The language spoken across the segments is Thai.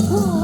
Oh,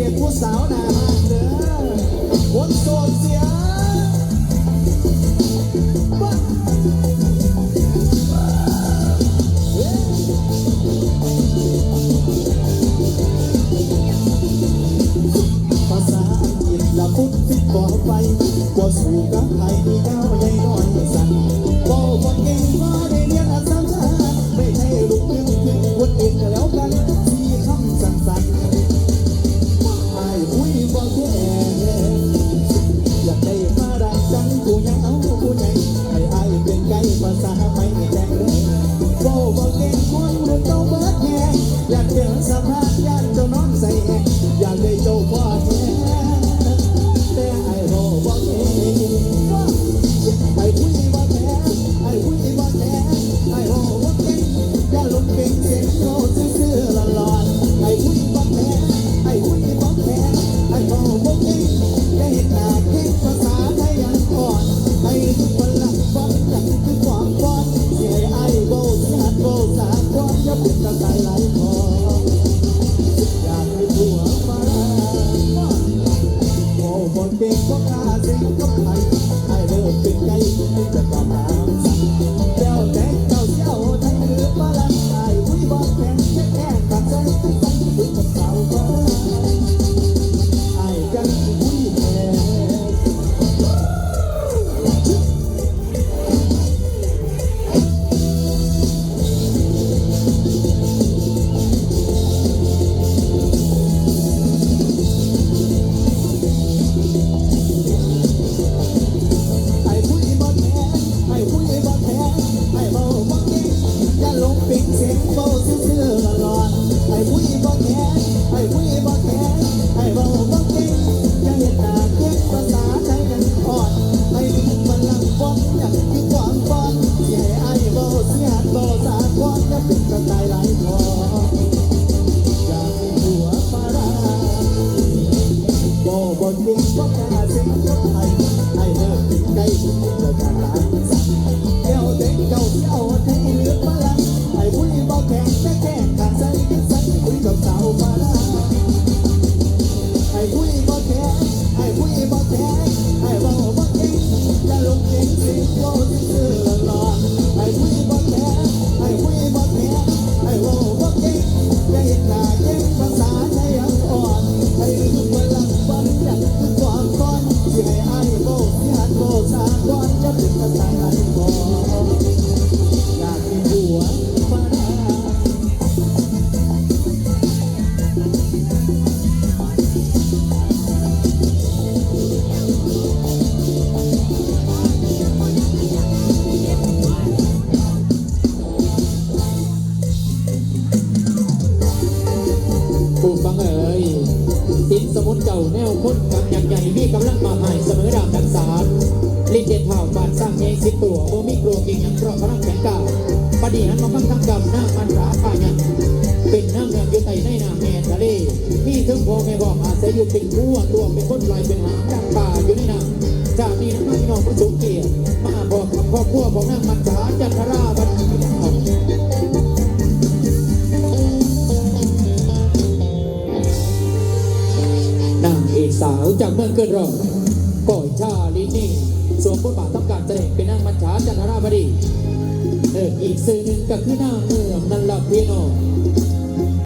ียผู้สาวหนาาเด้อคนโสดเสียภาษาอังกฤษละพุทธิดบอกไปว่าสู่กับไทยดีเก้าใหญ่น้อยสั่นบอกว่าเก่งว่า บนวิ่งก็กสิ่งก็ไทยไทยเลิกติดใกล้จ้าารตายสั่งเที่เด็กเก่าที่ยวให้เลือมาลัไอ้วุ้บอกแข่งแค่แค่ขาดใจน 的展览。 นี่หันมาฟังทางดำหน้ามันสาป่ายันเป็นนั่งเงินอยู่ใต้ในนาแม่ทะเลมีเครื่อพอแม่บอกอาศัยอยู่ติ่งหัวตัวเป็นคนลอยเป็นหางดังป่าอยู่ในน้าจากนี้นะพี่น้องผู้สูงเกียรติมาบอกกับครอบครัวของนางมันสาจันทราบันทีนางเอกสาวจากเมืองเกิดรอก่อยชาลินี่สวมบทบาททำการแสดงเป็นนางมัญชาจันทราบดี อีกซีนหนึ่งก็คือหน้าเมืองนั่นแหละพี่น้อง